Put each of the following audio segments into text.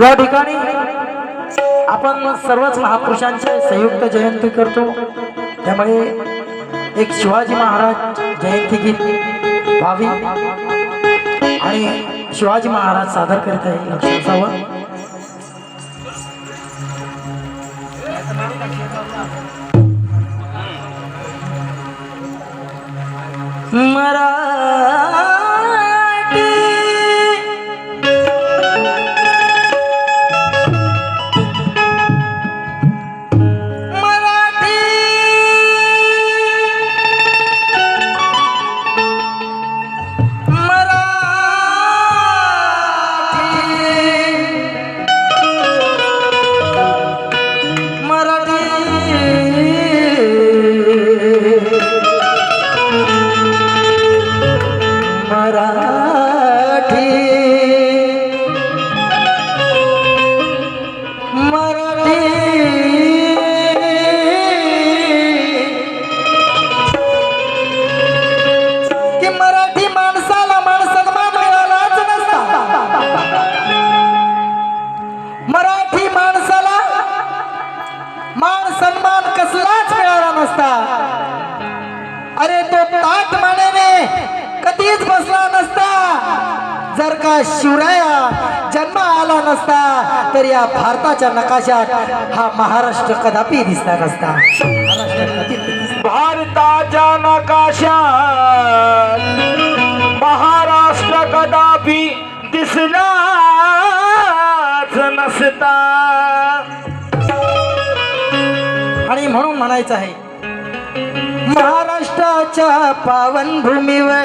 या ठिकाणी आपण सर्वच महापुरुषांचे संयुक्त जयंती करतो. त्यामुळे एक शिवाजी महाराज जयंती गीत व्हावी. आणि शिवाजी महाराज सादर करीत आहे लक्षात असावं का शिवराया जन्म आला नसता तर या भारताच्या नकाशात हा महाराष्ट्र कदापि दिसला नसता. भारताच्या नकाशात महाराष्ट्र कदापि दिसलाच नसता. आणि म्हणून म्हणायचं आहे महाराष्ट्राच्या पावनभूमीवर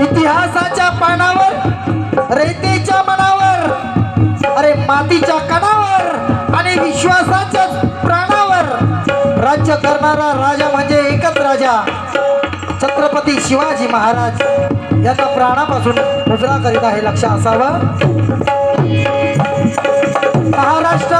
इतिहासाच्या पानावर रेतेच्या मनावर अरे मातीच्या कणावर आणि विश्वासाच्या प्राणावर. राज्य करणारा राजा म्हणजे एकच राजा छत्रपती शिवाजी महाराज. याचा प्राणापासून मुजरा करीत आहे लक्ष असावं. महाराष्ट्र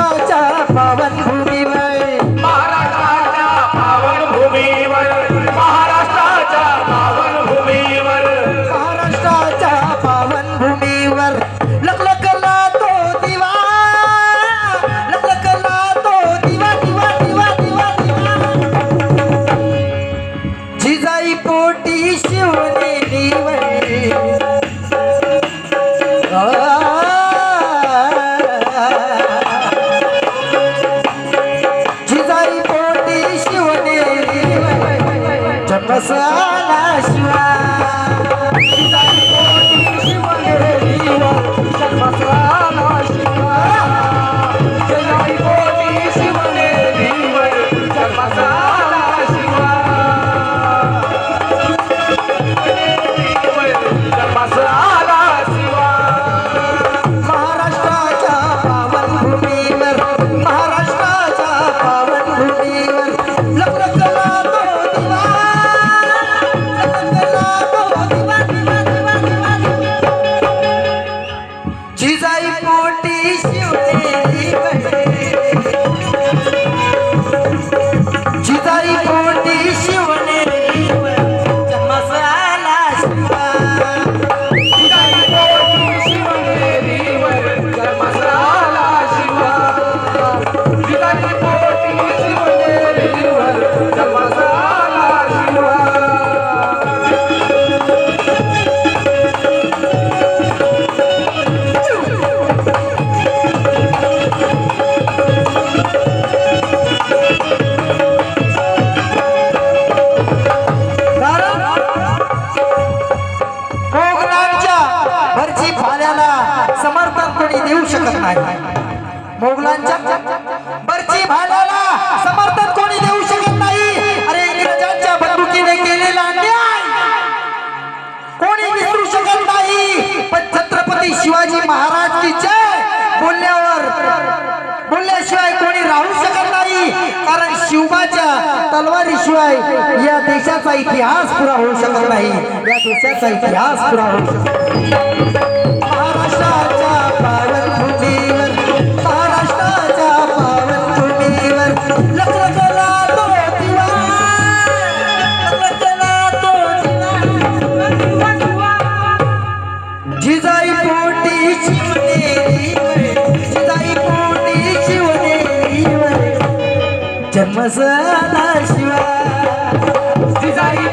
महाराज की जय बोलल्यावर बोलल्याशिवाय कोणी राहू शकत नाही. कारण शिवबाच्या तलवारीशिवाय या देशाचा इतिहास पुरा होऊ शकत नाही. या देशाचा इतिहास पुरा होऊ शकत जन्म सदाशिवा जिजाई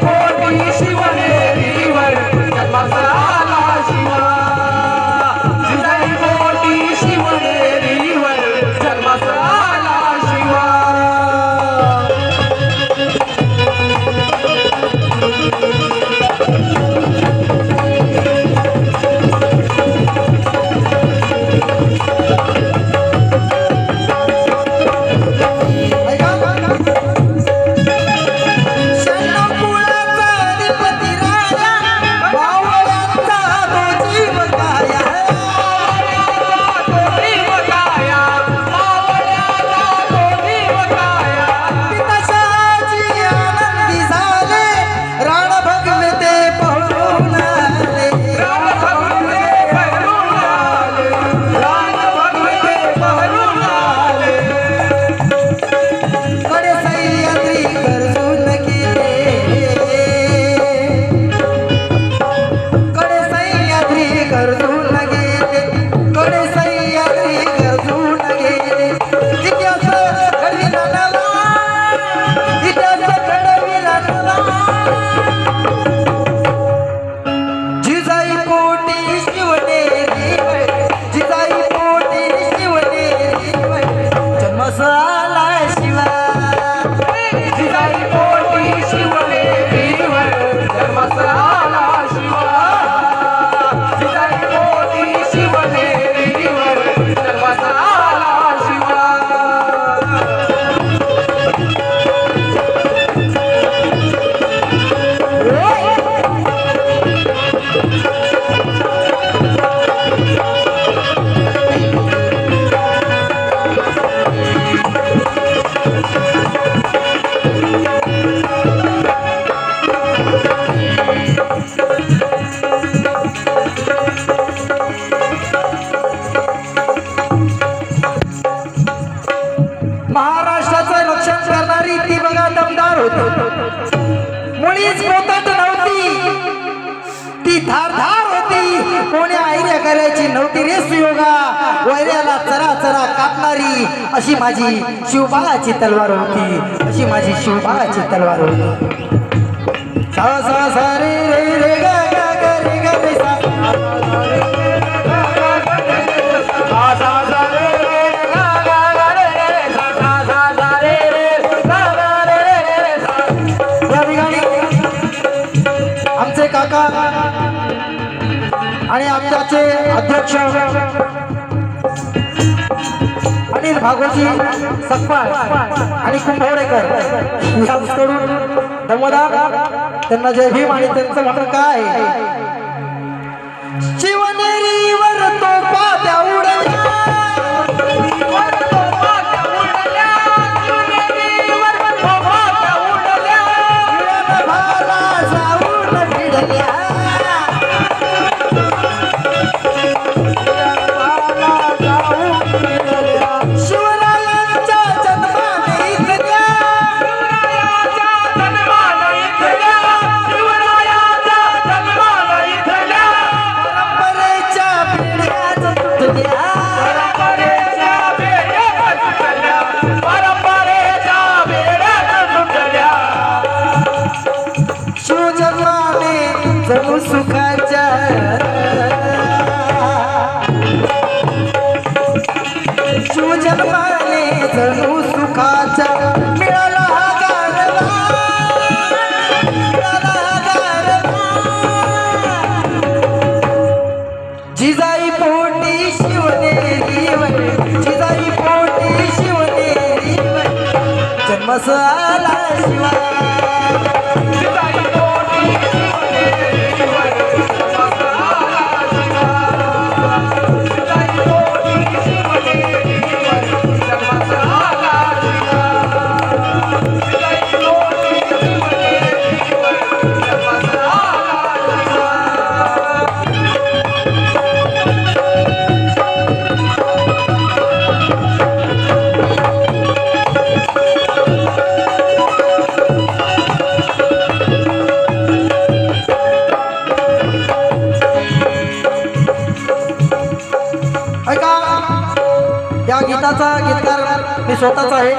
कोणी आयडिया करायची नव्हती रे सुयोगा? वैऱ्याला चरा चरा कापणारी अशी माझी शिवबाळाची तलवार होती. अशी माझी शिवबाळाची तलवार होती. सा सा सा रे रे रे गा गा गा रे गा रे सा सा सा सा रे रे गा गा गा रे रे सा सा सा सा रे रे गा रे रे रे सा. या ठिकाणी आमचे काका आणि आमच्याचे अध्यक्ष अनिल भागोजी सकपाळ आणि कुंभवडेकर यांकडून दमदार त्यांना जय भीम आणि त्यांचं म्हणणं काय शिवनेरी 是来修了。गीतकार मी स्वतःच आहे.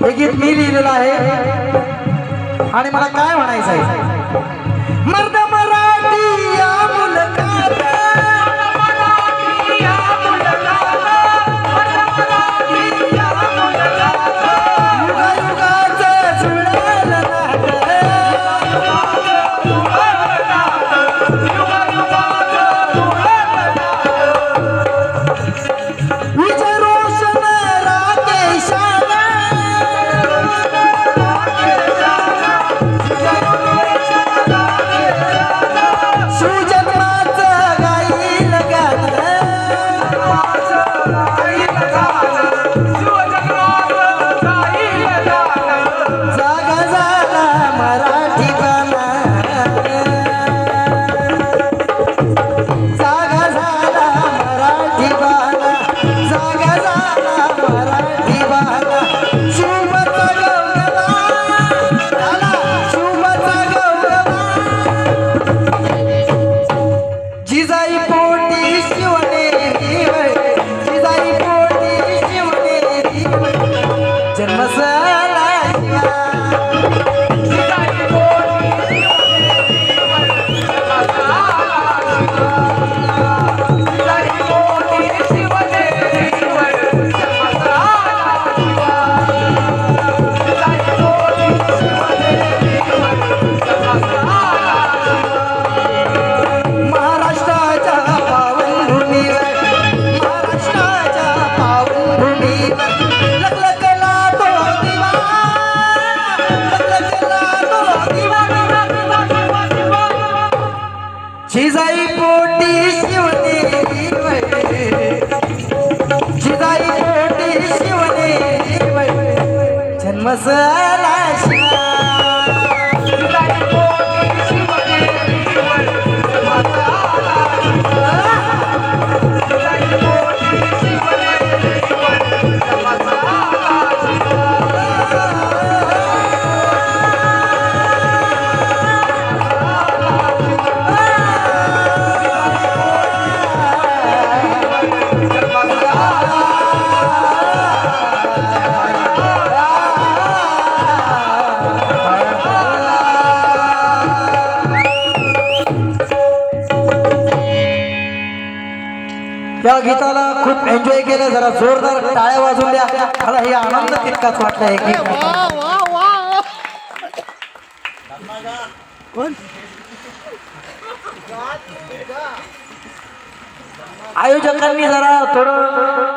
हे गीत मी लिहिलेलं आहे. आणि मला काय म्हणायचं आहे मर्द Sir. या गीताला खूप एन्जॉय केलं जरा जोरदार टाळ्या वाजून द्या. मला हे आनंद तितकाच वाटला आहे की आयोजकांनी जरा थोडं